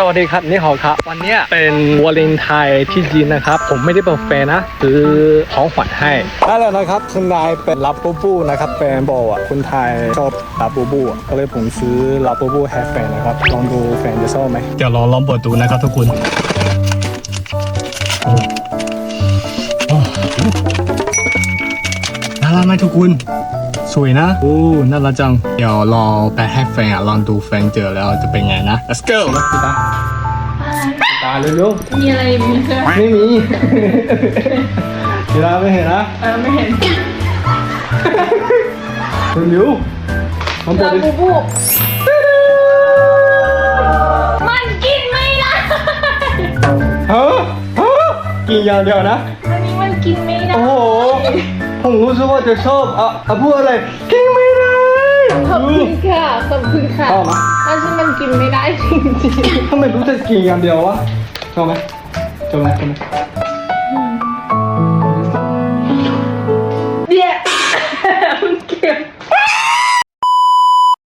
สวัสดีครับนี่หอครับ วันเนี้ยเป็นวาเลนไทน์ที่จีนนะครับ ผมไม่ได้เป็นแฟนนะซื้อของขวัญให้ได้แล้วนะครับคุณนายเป็นลับบูบูนะครับแฟนบอกอะคุณไทยชอบลับบูบูอะก็เลยผมซื้อลับบูบูแฮปแฟนนะครับลองดูแฟนจะชอบไหมเดี๋ยวลองลองเปิดดูนะครับทุกคนโอ้โอ้น่ารักไหมทุกคน สวยนะโอ้น่ารักจัง เดี๋ยวรอไปให้แฟนอะลองดูแฟนเจอแล้วจะเป็นไงนะ let's go มาพี่ตาพี่ตาเร็วมีอะไรมีเสื้อๆไม่มีพี่ตาไม่เห็นนะเออไม่เห็นเร็วๆมันเปิลาดดิบูบูมันกินไม่ได้ฮะฮะกินอย่างเดียวนะ อันนี้มันกินไม่ได้ โอ้โห ผมรู้สึกว่าจะชอบอะอะพูดอะไรกินไม่ได้ขอบคุณค่ะ ขอบคุณค่ะชอบไหมถ้าฉันมันกินไม่ได้จริงทำไมรู้จะกินอย่างเดียววะชอบไหมชอบไหมชอบไหม